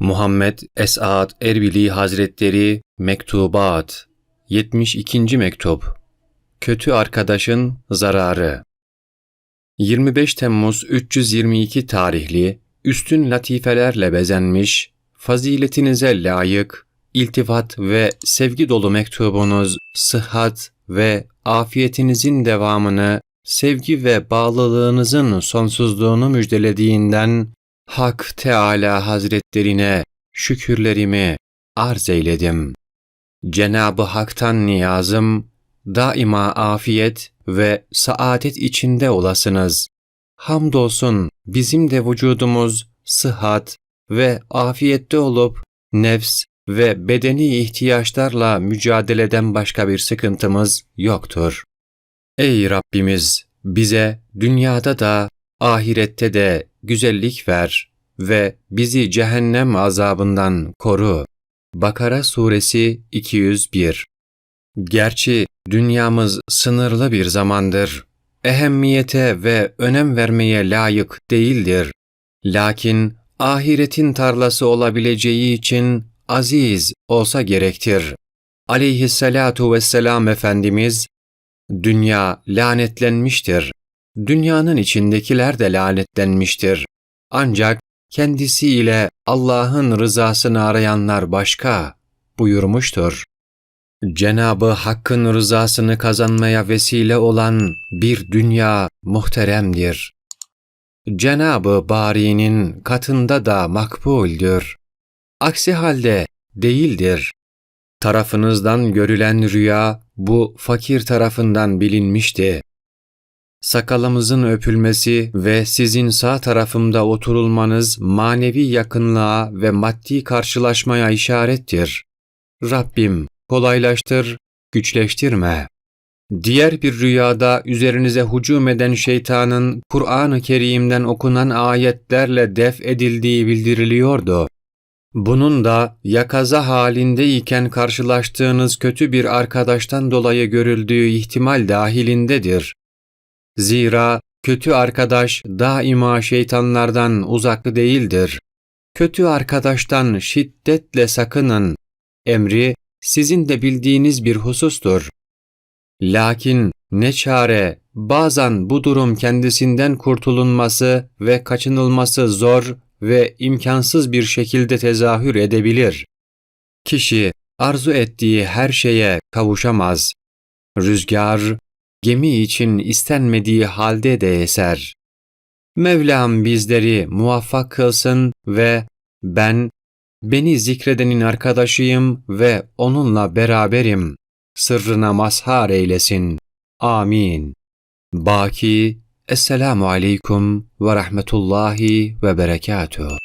Muhammed Esad Erbili Hazretleri Mektubat 72. Mektup Kötü Arkadaşın Zararı 25 Temmuz 322 tarihli, üstün latifelerle bezenmiş, faziletinize layık, iltifat ve sevgi dolu mektubunuz, sıhhat ve afiyetinizin devamını, sevgi ve bağlılığınızın sonsuzluğunu müjdelediğinden, Hak Teala Hazretlerine şükürlerimi arz eyledim. Cenabı Hak'tan niyazım, daima afiyet ve saadet içinde olasınız. Hamdolsun bizim de vücudumuz sıhhat ve afiyette olup nefs ve bedeni ihtiyaçlarla mücadeleden başka bir sıkıntımız yoktur. Ey Rabbimiz bize dünyada da ahirette de güzellik ver ve bizi cehennem azabından koru. Bakara Suresi 201 Gerçi dünyamız sınırlı bir zamandır. Ehemmiyete ve önem vermeye layık değildir. Lakin ahiretin tarlası olabileceği için aziz olsa gerektir. Aleyhisselatu vesselam Efendimiz, Dünya lanetlenmiştir. Dünyanın içindekiler de lanetlenmiştir. Ancak kendisiyle Allah'ın rızasını arayanlar başka buyurmuştur. Cenabı Hakk'ın rızasını kazanmaya vesile olan bir dünya muhteremdir. Cenabı Bari'nin katında da makbuldür. Aksi halde değildir. Tarafınızdan görülen rüya bu fakir tarafından bilinmişti. Sakalımızın öpülmesi ve sizin sağ tarafımda oturulmanız manevi yakınlığa ve maddi karşılaşmaya işarettir. Rabbim kolaylaştır, güçleştirme. Diğer bir rüyada üzerinize hücum eden şeytanın Kur'an-ı Kerim'den okunan ayetlerle def edildiği bildiriliyordu. Bunun da yakaza halindeyken karşılaştığınız kötü bir arkadaştan dolayı görüldüğü ihtimal dahilindedir. Zira kötü arkadaş daima şeytanlardan uzaklı değildir. Kötü arkadaştan şiddetle sakının. Emri sizin de bildiğiniz bir husustur. Lakin ne çare bazen bu durum kendisinden kurtulunması ve kaçınılması zor ve imkansız bir şekilde tezahür edebilir. Kişi arzu ettiği her şeye kavuşamaz. Rüzgar, gemi için istenmediği halde de eser. Mevlam bizleri muvaffak kılsın ve ben beni zikredenin arkadaşıyım ve onunla beraberim. Sırrına mazhar eylesin. Amin. Baki Esselamu Aleyküm ve Rahmetullahi ve Berekatuhu.